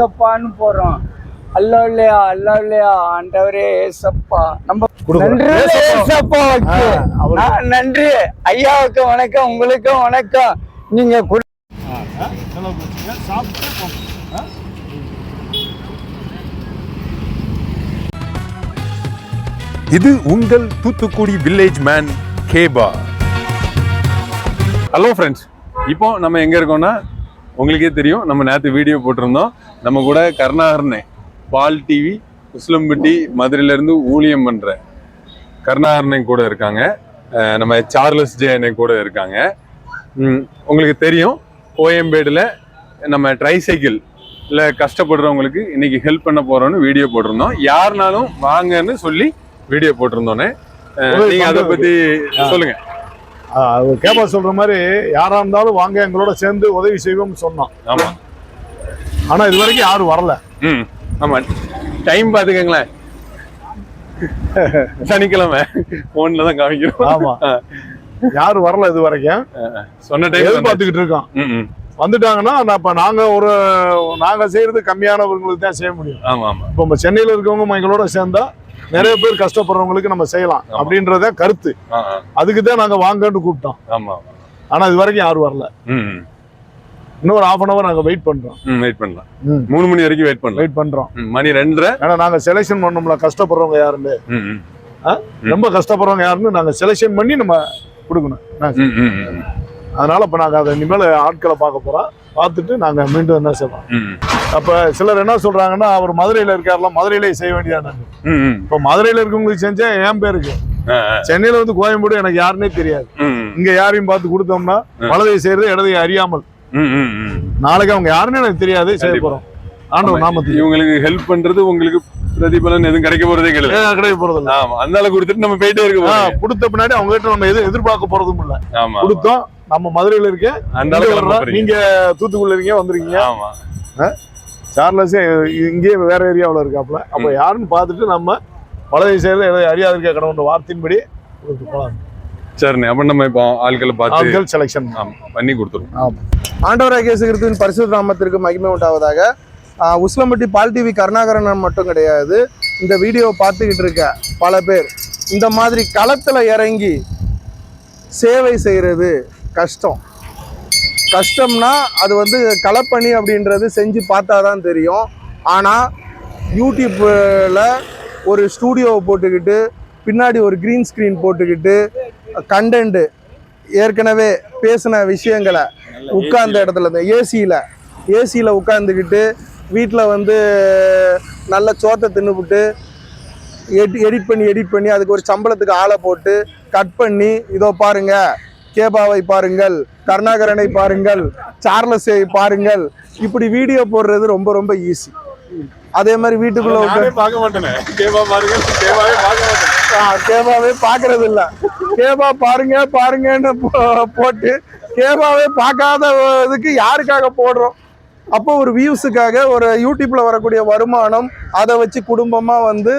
ஏசப்பான்னு போறோம். அல்லா இல்லையா அல்லா இல்லையா ஆண்டவரே ஏசப்பா. நம்ம. நன்றி. ஏசப்பா. நன்றி. ஐயாவுக்கு வணக்கம் உங்களுக்கும் வணக்கம். நீங்க இது உங்கள் தூத்துக்குடி வில்லேஜ் மேன் கேபா ஹலோ ஃப்ரெண்ட்ஸ் இப்போ நம்ம எங்கே இருக்கோம்னா உங்களுக்கே தெரியும். நம்ம நேற்று வீடியோ போட்டிருந்தோம். நம்ம கூட கருணாகரனே பால் டிவி உஸ்லம்பட்டி மதுரையிலேருந்து ஊழியம் பண்ணுற கருணாகரனை கூட இருக்காங்க. நம்ம சார்லஸ் ஜே கூட இருக்காங்க. உங்களுக்கு தெரியும் கோயம்பேடில் நம்ம ட்ரைசைக்கிள் இல்லை கஷ்டப்படுறவங்களுக்கு இன்னைக்கு ஹெல்ப் பண்ண போறோம்னு வீடியோ போட்டிருந்தோம். யாருனாலும் வாங்கன்னு சொல்லி வீடியோ போட்டிருந்தோன்னே. அஹ், உதவி நீங்க அதை பத்தி சொல்லுங்க. அவர் கேபா சொல்ற மாதிரி யாரா இருந்தாலும் வாங்க எங்களோட சேர்ந்து உதவி செய்வோம்னு சொன்னோம். ஆமா. ஆனா இது வரைக்கும் யாரும் வரல. ம் ஆமா. டைம் பாத்துக்கங்களேன். சனிக்கிழமை. போன்ல தான் காமிக்கிறோம். ஆமா. யாரும் வரல இது வரைக்கும் சொன்ன டைம் எதிர்பார்த்துக்கிட்டு இருக்கோம். வந்துட்டாங்கன்னா இப்ப நாங்க ஒரு நாங்க செய்யறது கம்மியானவங்களுக்கு தான் செய்ய முடியும். இப்போ நம்ம சென்னையில இருக்கவங்க எங்களோட சேர்ந்தா நிறைய பேர் கஷ்டப்படுறவங்களுக்கு நம்ம செய்யலாம். அப்படின்றத கருத்து. அதுக்கு தான் நாங்க வாங்கன்னு கூப்பிட்டோம். ஆனா இது வரைக்கும் யாரும் வரல. இன்னொரு ஹாஃப் அன் அவர் நாங்க வெயிட் பண்றோம். ம் வெயிட் பண்ணலாம். மூணு மணி வரைக்கும் வெயிட் பண்ணலாம். வெயிட் பண்றோம். ம், மணி ரெண்டரை. ஏன்னா நாங்க செலெக்ஷன் பண்ணோம்ல கஷ்டப்படுறவங்க யாருன்னு. ரொம்ப கஷ்டப்படுறவங்க யாருன்னு நாங்க செலெக்ஷன் பண்ணி நம்ம கொடுக்கணும். அதனால இப்ப நாங்க அதை இனிமேல் ஆட்களை பார்க்க போறோம். பார்த்துட்டு நாங்க மீண்டும் என்ன செய்வோம்? அப்ப சிலர் என்ன சொல்றாங்கன்னா அவர் மதுரையில இருக்காருல மதுரையிலே செய்ய வேண்டியதானு. இப்ப மதுரையில இருக்கவங்களுக்கு செஞ்சா என் பேருக்கு. சென்னையில வந்து கோயம்பேடு எனக்கு யாருன்னே தெரியாது. இங்க யாரையும் பார்த்து கொடுத்தோம்னா வலதை செய்யறது இடதை அறியாமல். நாளைக்கு அவங்க யாருன்னு எனக்கு தெரியாது. கண்டிப்பா. போறோம். ஆண்டவர் நாமத்துக்கு இவங்களுக்கு ஹெல்ப் பண்றது உங்களுக்கு பிரதிபலன் எதுவும் கிடைக்க போறதே கிடையாது. கிடைக்க போறது இல்ல ஆமா. அதனால கொடுத்துட்டு நம்ம போயிட்டே இருக்க ஆ, போறோம். கொடுத்த பின்னாடி அவங்க கிட்ட நம்ம எதுவும் எதிர்பார்க்க போறதும் இல்ல. ஆமா கொடுத்தோம். நம்ம மதுரையில இருக்கேன் அந்த. நீங்க தூத்துக்குள்ள இருக்கீங்க வந்திருக்கீங்க. ஆமா. சார்லஸ் இங்கேயே வேற ஏரியாவுல இருக்காப்ல. அப்ப யாருன்னு பார்த்துட்டு நம்ம வலதை செய்யறது இடதை அறியாது இருக்க கடவுள் வார்த்தையின்படி போலாம். சரிண்ணே. அப்ப நம்ம இப்போ ஆட்களை பார்த்து ஆட்கள் செலெக்ஷன் பண்ணி கொடுத்துருவோம். ஆமா. ஆண்டவராக இயேசு கிறிஸ்துவின் பரிசுத்த நாமத்திற்கு மகிமை உண்டாவதாக. உஸ்லம்பட்டி பால் டிவி கருணாகரன் மட்டும் கிடையாது. இந்த வீடியோவை பார்த்துக்கிட்டு இருக்க பல பேர். இந்த மாதிரி களத்தில் இறங்கி சேவை செய்கிறது கஷ்டம். கஷ்டம்னா அது வந்து களப்பணி அப்படின்றது செஞ்சு பார்த்தா தான் தெரியும். ஆனால் யூடியூப்பில் ஒரு ஸ்டூடியோவை போட்டுக்கிட்டு பின்னாடி ஒரு க்ரீன் ஸ்க்ரீன் போட்டுக்கிட்டு கண்டென்ட்டு ஏற்கனவே பேசின விஷயங்களை உட்கார்ந்த இடத்துல இந்த ஏசியில் ஏசியில் உட்காந்துக்கிட்டு வீட்டில் வந்து நல்ல சோத்தை தின்னுபிட்டு எடி எடிட் பண்ணி எடிட் பண்ணி அதுக்கு ஒரு சம்பளத்துக்கு ஆளை போட்டு கட் பண்ணி இதோ பாருங்க கேபாவை பாருங்கள் கருணாகரனை பாருங்கள் சார்லஸை பாருங்கள். இப்படி வீடியோ போடுறது ரொம்ப ரொம்ப ஈஸி அதே மாதிரி வீட்டுக்குள்ள பார்க்க மாட்டேனே. கேவா பாருங்க பார்க்க மாட்டேன். கேபாவே பாக்குறது இல்ல. கேபா பாருங்க பாருங்கன்னு போட்டு கேபாவே பார்க்காத இதுக்கு யாருக்காக போடுறோம்? அப்போ ஒரு வியூஸுக்காக ஒரு யூடியூப்ல வரக்கூடிய வருமானம் அதை வச்சு குடும்பமா வந்து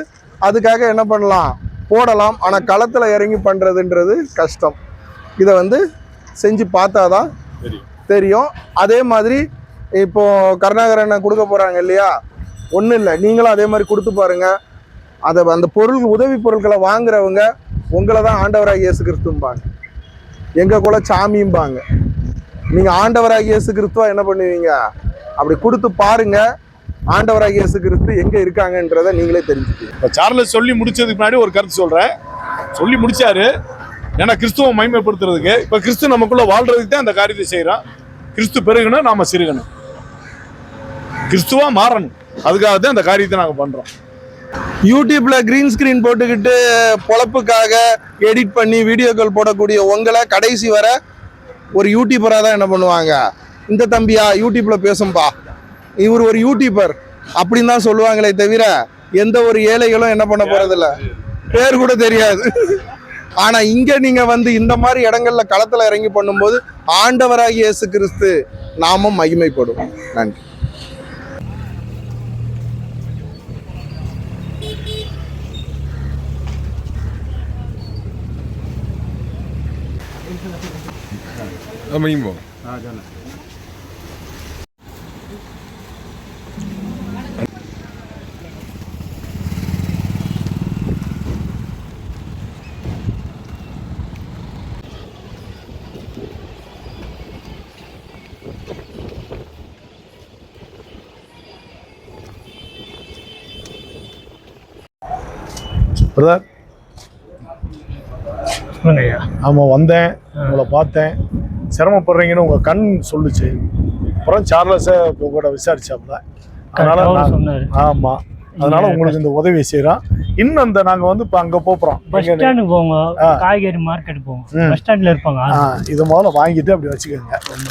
அதுக்காக என்ன பண்ணலாம்? போடலாம். ஆனா களத்துல இறங்கி பண்றதுன்றது கஷ்டம். இதை வந்து செஞ்சு பார்த்தாதான் தெரியும். தெரியும். அதே மாதிரி இப்போ கருணாகரனை கொடுக்க போறாங்க இல்லையா? ஒன்றும் இல்லை. நீங்களும் அதே மாதிரி கொடுத்து பாருங்க. அதை அந்த பொருள் உதவி பொருட்களை வாங்குறவங்க உங்களை தான் ஆண்டவராக இயேசு கிறிஸ்தும்பாங்க. எங்க கூட சாமியும்பாங்க. நீங்க ஆண்டவராக இயேசு கிறிஸ்துவா என்ன பண்ணுவீங்க? அப்படி கொடுத்து பாருங்க. ஆண்டவராக இயேசு கிறிஸ்து எங்க இருக்காங்கன்றதை நீங்களே தெரிஞ்சுக்கீங்க இப்போ சார்லஸ் சொல்லி முடிச்சதுக்கு முன்னாடி ஒரு கருத்து சொல்றேன். சொல்லி முடிச்சாரு. ஏன்னா கிறிஸ்துவ மைமைப்படுத்துறதுக்கு இப்ப கிறிஸ்து நமக்குள்ள வாழ்றதுக்கு தான் அந்த காரியத்தை செய்யறோம் கிறிஸ்து பெருகணும் நாம சிறுகணும். கிறிஸ்துவா மாறணும். அதுக்காக தான் அந்த காரியத்தை நாங்க பண்றோம். யூடியூப்ல கிரீன் ஸ்கிரீன் போட்டுக்கிட்டு பொழப்புக்காக எடிட் பண்ணி வீடியோக்கள் போடக்கூடிய உங்களை கடைசி வர ஒரு யூடியூபராக தான் என்ன பண்ணுவாங்க? இந்த தம்பியா யூடியூப்ல பேசும்பா. இவர் ஒரு யூடியூபர் அப்படின்னு தான் சொல்லுவாங்களே தவிர எந்த ஒரு ஏழைகளும் என்ன பண்ண போறதில்ல. பேர் கூட தெரியாது. ஆனா இங்க நீங்க வந்து இந்த மாதிரி இடங்கள்ல களத்துல இறங்கி பண்ணும்போது ஆண்டவராகிய இயேசு கிறிஸ்து நாமும் மகிமைப்படும் நன்றி. அமையும் போ சொல்லுங்க ஆமாம் வந்தேன். உங்களை பார்த்தேன். சிரமப்படுறீங்கன்னு உங்கள் கண் சொல்லுச்சு. அப்புறம் சார்லஸை உங்களோட விசாரிச்சாப்புல. அதனால ஆமாம் அதனால உங்களுக்கு இந்த உதவி செய்கிறோம் இன்னும் அந்த நாங்கள் வந்து இப்போ அங்கே போகிறோம் பஸ் ஸ்டாண்டுக்கு போங்க. காய்கறி மார்க்கெட் போங்க ம். பஸ் ஸ்டாண்ட்ல இருப்பாங்க. இதை முதல்ல வாங்கிட்டு அப்படி வச்சுக்கோங்க. ரொம்ப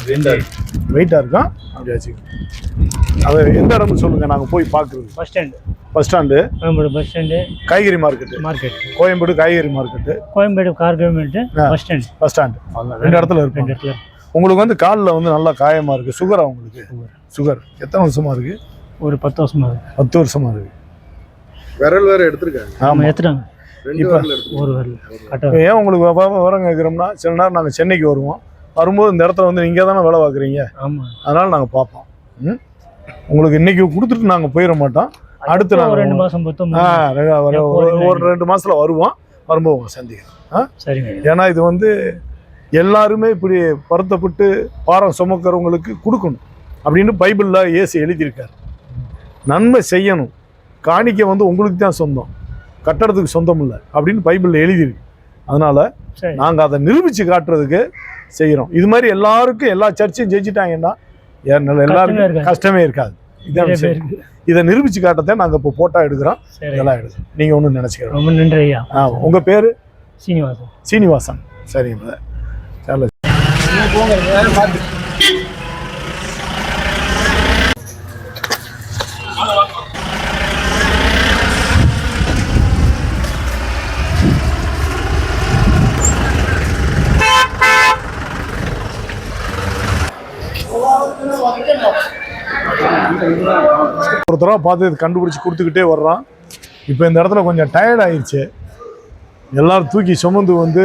வெயிட்டாக இருக்கும். அப்படி வச்சுக்கோங்க. அது எந்த இடம்னு சொல்லுங்கள் நாங்கள் போய் பார்க்குறது bus stand bus stand Koyambedu bus stand காய்கறி மார்க்கெட்டு மார்க்கெட் கோயம்பேடு காய்கறி மார்க்கெட்டு கோயம்பேடு கார் கவர்மெண்ட் ஆ. பஸ் ஸ்டாண்ட் பஸ் ஸ்டாண்டு ரெண்டு இடத்துல ரெண்டு இருப்பாங்க. இடத்துல. உங்களுக்கு வந்து காலில் வந்து நல்லா காயமாக இருக்குது சுகரா உங்களுக்கு? சுகர் எத்தனை வருஷமா இருக்கு? ஒரு பத்து வருஷமா இருக்கு. பத்து வருஷமா இருக்கு. விரல் வேற எடுத்திருக்காங்க. ஆமாம் எத்துறாங்க ரெண்டு இப்ப- விரல் எடுத்து ஒரு வரல. ஏன் உங்களுக்கு விவ- விவரம் கேட்குறோம்னா சில நேரம் நாங்கள் சென்னைக்கு வருவோம். வரும்போது இந்த இடத்துல வந்து நீங்கள் தானே வேலை பார்க்குறீங்க? ஆமா. அதனால நாங்கள் பார்ப்போம். ம்? உங்களுக்கு இன்னைக்கு கொடுத்துட்டு நாங்கள் போயிட மாட்டோம். அடுத்து ஒரு நாங்கள் ரெண்டு ஆ ரெ- ஒரு- ரெண்டு மாசத்துல வருவோம். வரும்போது உங்களை சந்திக்கிறோம். ஆ? சரிங்க ஏன்னா இது வந்து எல்லாருமே இப்படி வருத்தப்பட்டு பாரம் சுமக்கிறவங்களுக்கு கொடுக்கணும். அப்படின்னு பைபிளில் இயேசு எழுதியிருக்காரு. நன்மை செய்யணும். காணிக்கை வந்து உங்களுக்கு தான் சொந்தம். கட்டடத்துக்கு சொந்தம் இல்லை அப்படின்னு பைபிளில் எழுதியிருக்கு. அதனால நாங்கள் அதை நிரூபித்து காட்டுறதுக்கு செய்கிறோம் இது மாதிரி எல்லாருக்கும் எல்லா சர்ச்சையும் ஜெயிச்சிட்டாங்கன்னா எல்லாருக்கும். கஷ்டமே இருக்காது. இதான் இதை நிரூபித்து காட்டத்தான் நாங்கள் இப்போ போட்டோ எடுக்கிறோம். இதெல்லாம் எடுக்கிறோம் நீங்கள் ஒன்றும் நினச்சிக்கிறோம். ரொம்ப நன்றி ஐயா. ஆ உங்கள் பேர்? சீனிவாசன். சீனிவாசன். சரிங்க சரி ஒரு தடவை பார்த்து இது கண்டுபிடிச்சி கொடுத்துக்கிட்டே வர்றான். இப்போ இந்த இடத்துல கொஞ்சம் டயர்ட் ஆயிடுச்சு எல்லாரும் தூக்கி சுமந்து வந்து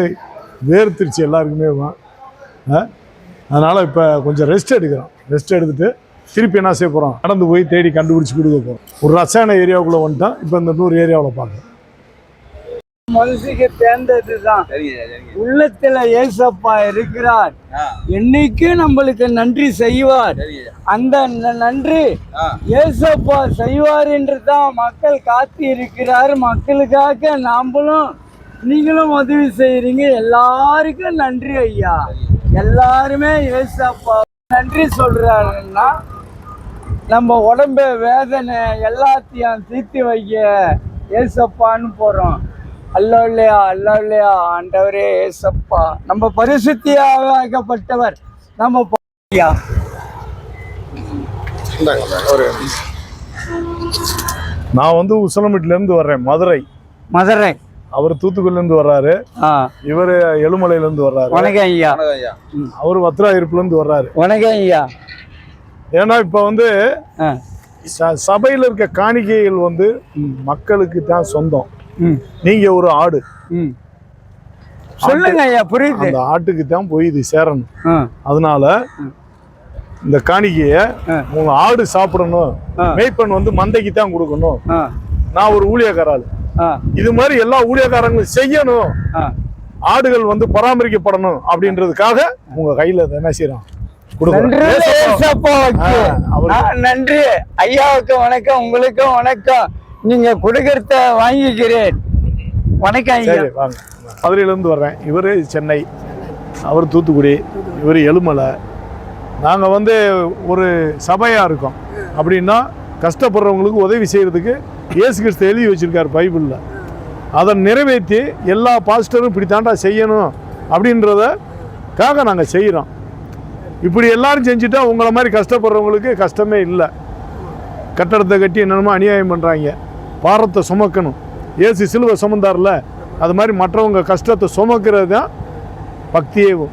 வேர்த்துருச்சு எல்லாருக்குமே அதனால் இப்போ கொஞ்சம் ரெஸ்ட் எடுக்கிறோம் ரெஸ்ட் எடுத்துகிட்டு திருப்பி என்ன செய்ய போகிறோம் நடந்து போய் தேடி கண்டுபிடிச்சி கொடுக்க போகிறோம் ஒரு ரசாயன ஏரியாவுக்குள்ளே வந்துட்டோம் இப்போ இந்த நூறு ஏரியாவில் பார்க்குறோம் மனசுக்கு தேர்ந்ததுதான். உள்ளத்துல ஏசப்பா இருக்கிறார். என்னைக்கும் நம்மளுக்கு நன்றி செய்வார். அந்த நன்றி ஏசப்பா செய்வார் என்று தான் மக்கள் காத்து இருக்கிறார். மக்களுக்காக நாமளும் நீங்களும் உதவி செய்யறீங்க எல்லாருக்கும் நன்றி ஐயா. எல்லாருமே ஏசப்பா நன்றி சொல்றாருன்னா நம்ம உடம்பு வேதனை எல்லாத்தையும் தீர்த்து வைக்க ஏசப்பான்னு போறோம். அல்லோ இல்லையா அல்லோ இல்லையா ஆண்டவரே ஏசப்பா. நம்ம பரிசுத்தியாகப்பட்டவர் நம்ம ப- ஐயா நான் வந்து உசலமிட்டிலேருந்து வர்றேன் மதுரை. மதுரை. அவர் தூத்துக்குடிலேருந்து வர்றாரு. ஆ. இவர் எழுமலையிலேருந்து வர்றாரு. வணக்கம் ஐயா. அவர் வத்ராயிருப்புலேருந்து வர்றாரு. வணக்கம் ஐயா. ஏன்னா இப்போ வந்து சபையில இருக்க காணிக்கைகள் வந்து மக்களுக்கு தான் சொந்தம். நீங்க ஒரு ஆடு. ம். சொல்லுங்க ஐயா புரியுது. அந்த ஆட்டுக்கு தான் போய் இது சேரணும். அதனால இந்த காணிக்கைய. உங்க ஆடு சாப்பிடணும். மேய்ப்பன் வந்து மந்தைக்கு தான் கொடுக்கணும் நான் ஒரு ஊழியக்காராள். ஆ. இது மாதிரி எல்லா ஊழியக்காரங்களும் செய்யணும். ஆடுகள் வந்து பராமரிக்கப்படணும் அப்படின்றதுக்காக உங்க கையில என்ன ஆ, நன்றி. ஐயாவுக்கு வணக்கம் உங்களுக்கும் வணக்கம். நீங்க கொடுக்கறத வாங்கிக்கிறேன். வணக்கம் ஐயா. சரி வாங்க. மதுரையிலேருந்து வர்றேன். இவர் சென்னை அவர் தூத்துக்குடி இவர் எழுமலை நாங்கள் வந்து ஒரு சபையாக இருக்கோம். அப்படின்னா கஷ்டப்படுறவங்களுக்கு உதவி செய்கிறதுக்கு இயேசு கிறிஸ்து எழுதி வச்சுருக்கார் பைபிளில். அதை நிறைவேற்றி எல்லா பாஸ்டரும் இப்படி தாண்டா செய்யணும் அப்படின்றதக்காக நாங்கள் செய்கிறோம் இப்படி எல்லாரும் செஞ்சுட்டா உங்களை மாதிரி கஷ்டப்படுறவங்களுக்கு கஷ்டமே இல்லை. கட்டடத்தை கட்டி என்னென்னமோ அநியாயம் பண்ணுறாங்க பாரத்தை சுமக்கணும். ஏசி சிலுவை சுமந்தார்ல அது மாதிரி மற்றவங்க கஷ்டத்தை சுமக்கிறது தான் பக்தியேவும்.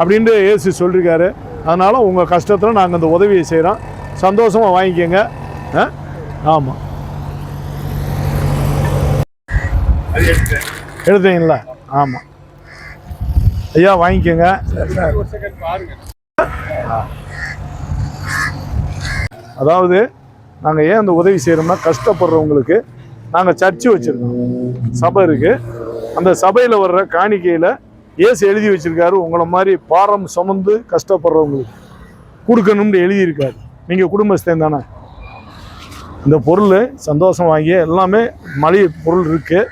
அப்படின்ட்டு ஏசி சொல்லியிருக்காரு அதனால் உங்கள் கஷ்டத்தில் நாங்கள் அந்த உதவியை செய்கிறோம் சந்தோஷமாக வாங்கிக்கோங்க. ஆ? ஆமாம் எடுத்தீங்களா? ஆமாம் ஐயா வாங்கிக்கோங்க. அதாவது நாங்கள் ஏன் அந்த உதவி செய்கிறோம்னா கஷ்டப்படுறவங்களுக்கு நாங்கள் சர்ச்சு வச்சுருக்கோம். சபை இருக்குது அந்த சபையில் வர்ற காணிக்கையில் ஏசு எழுதி வச்சுருக்காரு. உங்களை மாதிரி பாரம் சுமந்து கஷ்டப்படுறவங்களுக்கு கொடுக்கணும்னு எழுதியிருக்காரு. நீங்கள் குடும்பஸ்தன் தானே. இந்த பொருள் சந்தோஷம் வாங்கி எல்லாமே மளிகை பொருள் இருக்குது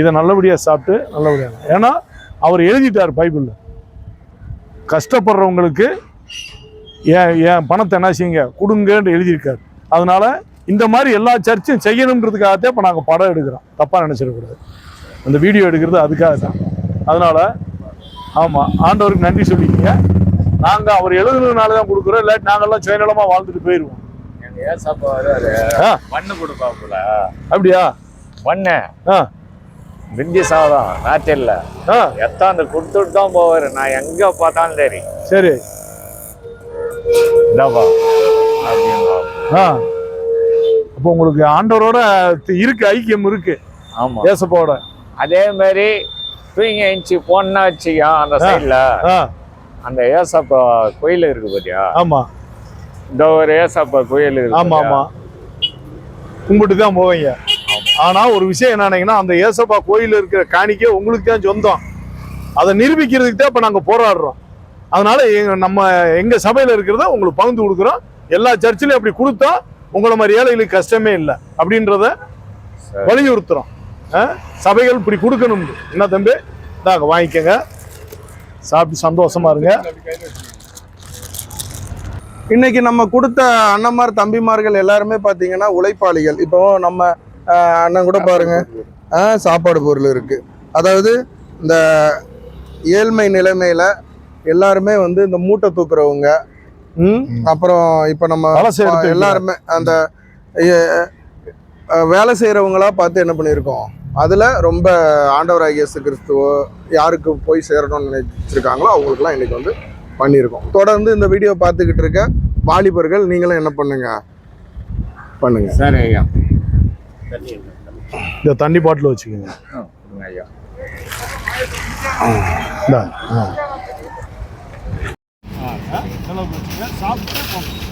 இதை நல்லபடியாக சாப்பிட்டு நல்லபடியாக ஏன்னா அவர் எழுதிட்டார் பைபிளில். கஷ்டப்படுறவங்களுக்கு ஏன் ஏன் பணத்தை என்ன செய்யுங்க? கொடுங்கன்னு எழுதியிருக்காரு. அதனால இந்த மாதிரி எல்லா சர்ச்சும் செய்யணுன்றதுக்காகத்தான் இப்போ நாங்கள் படம் எடுக்கிறோம். தப்பாக நினச்சிடக்கூடாது. அந்த வீடியோ எடுக்கிறது அதுக்காக தான். அதனால ஆமாம் ஆண்டவருக்கு நன்றி சொல்லிக்கங்க. நாங்கள் அவர் எழுதுனதுனால தான் கொடுக்குறோம். இல்லாட்டி நாங்கள்லாம் சுயநலமாக வாழ்ந்துட்டு போயிடுவோம் மண்ணு கொடுப்பாப்புல அப்படியா? மண்ணு. ஆ. பிந்தி சாதம் நாட்டில் எத்தாந்து கொடுத்துட்டு தான் போவாரு. நான் எங்க பார்த்தாலும் சரி. சரி. இந்தாப்பா. அப்படின்னு ஆ. அப்போ உங்களுக்கு ஆண்டவரோட இருக்கு ஐக்கியம் இருக்கு. ஆமா. ஏசப்பாவோட அதே மாதிரி தூங்கி எழுந்துச்சு போனா வச்சுக்கோ அந்த சைடுல அந்த ஏசப்பா கோயில் இருக்கு பாத்தியா? ஆமா. இந்த ஒரு ஏசப்பா கோயில் இருக்கு ஆமா? ஆமா. கும்பிட்டு தான் போவீங்க. ஆனா ஒரு விஷயம் என்னன்னீங்கன்னா அந்த ஏசப்பா கோயில் இருக்கிற காணிக்கை உங்களுக்கு தான் சொந்தம். அதை நிரூபிக்கிறதுக்கு தான் இப்ப நாங்க போராடுறோம். அதனால நம்ம எங்க சபையில இருக்கிறத உங்களுக்கு பகிர்ந்து கொடுக்குறோம். எல்லா சர்ச்சிலையும் அப்படி கொடுத்தா உங்களை மாதிரி ஏழைகளுக்கு கஷ்டமே இல்லை அப்படின்றத வலியுறுத்துறோம். ஆ? சபைகள் இப்படி கொடுக்கணும். என்ன தம்பி? இந்தாங்க வாங்கிக்கோங்க. சாப்பிட்டு சந்தோஷமா இருங்க. இன்னைக்கு நம்ம கொடுத்த அண்ணன்மார் தம்பிமார்கள் எல்லாருமே பாத்தீங்கன்னா உழைப்பாளிகள். இப்போ நம்ம அண்ணன் கூட பாருங்க. சாப்பாடு பொருள் இருக்கு. அதாவது இந்த ஏழ்மை நிலைமையில எல்லாருமே வந்து இந்த மூட்டை தூக்குறவங்க அப்புறம் இப்போ நம்ம. எல்லாருமே அந்த வேலை செய்யறவங்களா பார்த்து என்ன பண்ணியிருக்கோம்? அதுல ரொம்ப ஆண்டவராகிய இயேசு கிறிஸ்துவோ யாருக்கு போய் சேரணும்னு நினைச்சிருக்காங்களோ அவங்களுக்குலாம் இன்னைக்கு வந்து பண்ணியிருக்கோம். தொடர்ந்து இந்த வீடியோ பார்த்துக்கிட்டு இருக்க வாலிபர்கள் நீங்களும் என்ன பண்ணுங்க? பண்ணுங்க. சரி ஐயா. இந்த தண்ணி பாட்டில் வச்சுக்கோங்க. ஆ, கொடுங்க ஐயா இந்தா, ஆ. செலவுக்கு வச்சுங்க சாப்பிட்டு போங்க